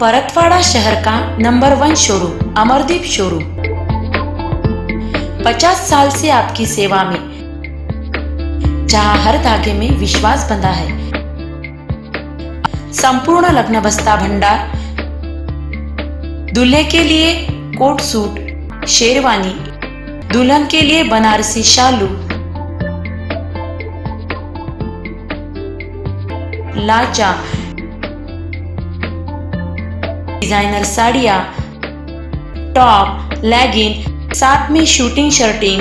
परतवाड़ा शहर का number one showroom Amardeep showroom 50 साल से आपकी सेवा में, जहाँ हर धागे में विश्वास बंधा है। संपूर्ण लग्न बस्ता भंडार, दूल्हे के लिए कोट सूट, शेरवानी, दुल्हन के लिए बनारसी शालू, लाचा डिझायनर साडिया टॉप लॅगिन साथ में shooting shirting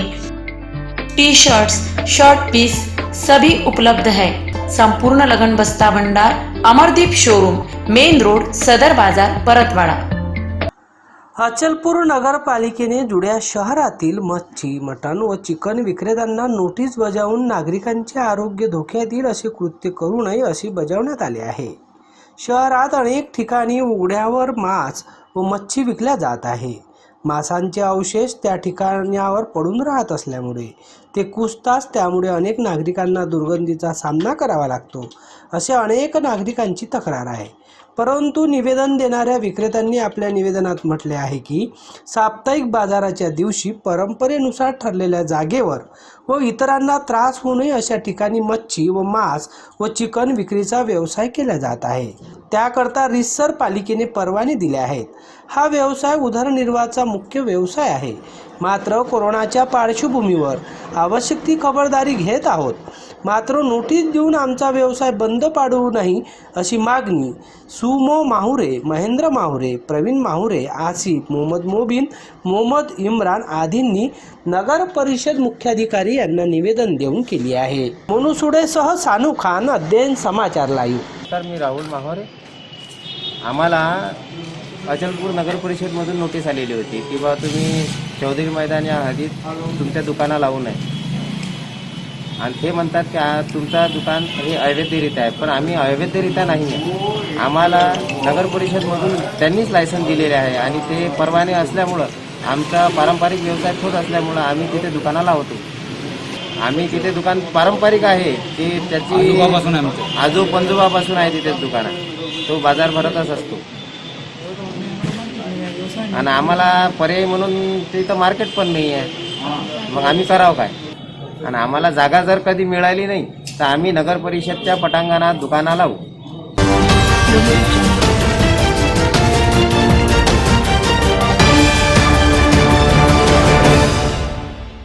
T shirts short piece सभी उपलब्ध है। संपूर्ण लगन बस्ता भंडार अमरदीप शोरूम मेन रोड सदर बाजार परतवाड़ा। अचलपूर नगरपालिकेने जुड्या शहरातील मच्छी मटण व चिकन विक्रेत्यांना नोटीस बजावून नागरिकांचे आरोग्य धोक्यात येईल असे कृत्य करू नये असे बजावण्यात आले आहे. शहरात अनेक ठिकाणी उघड्यावर मांस व मच्छी विकल्या जात आहे. मांसांचे अवशेष त्या ठिकाणावर पडून राहत असल्यामुळे ते कुसताच त्यामुळे अनेक नागरिकांना दुर्गंधीचा सामना करावा लागतो असे अनेक नागरिकांची तक्रार आहे. परंतु निवेदन देणाऱ्या विक्रेत्यांनी आपल्या निवेदनात म्हटले आहे की साप्ताहिक बाजाराच्या दिवशी परंपरेनुसार ठरलेल्या जागेवर व इतरांना त्रास होऊ नये अशा ठिकाणी मच्छी व मांस व चिकन विक्रीचा व्यवसाय केला जात आहे. त्याकरता रिसर पालिकेने परवाने दिले आहेत. हा व्यवसाय उदरनिर्वाहाचा मुख्य व्यवसाय आहे. मात्र कोरोनाच्या पार्श्वभूमीवर आवश्यक ती खबरदारी घेत आहोत. मात्र नोटीस देऊन आमचा व्यवसाय बंद पाडू नाही अशी मागणी सुमो माहुरे महेंद्र माहुरे प्रवीण माहुरे आसिफ मोहम्मद मोबिन मोहम्मद इम्रान आदींनी नगर परिषद मुख्याधिकारी यांना निवेदन देऊन केली आहे. मोनुसुडेसह सानू खान अध्ययन समाचार लाईव्ह. तर मी राहुल माहोरे. आम्हाला अचलपूर नगर परिषदमधून नोटीस आलेली होती की बा तुम्ही चौधरी मैदान या हद्दीत तुमच्या दुकानं लावू नये. आणि ते म्हणतात की तुमचा दुकान हे अवैधरित्या आहे पण आम्ही अवैधरित्या नाही आहे. आम्हाला नगर परिषदमधून त्यांनीच लायसन दिलेले आहे आणि ते परवाने असल्यामुळं आमचा पारंपरिक व्यवसाय तोच असल्यामुळं आम्ही तिथे दुकानं लावतो आम्ही तिथे दुकान पारंपरिक आहे ते त्याची आजो पंजोबापासून आहे तिथे दुकान तो बाजार भरतच असतो. आणि आम्हाला पर्याय म्हणून तिथं मार्केट पण नाही आहे मग आम्ही करावं काय? आणि आम्हाला जागा जर कधी मिळाली नाही तर आम्ही नगर परिषदच्या पटांगणात दुकाना लावू.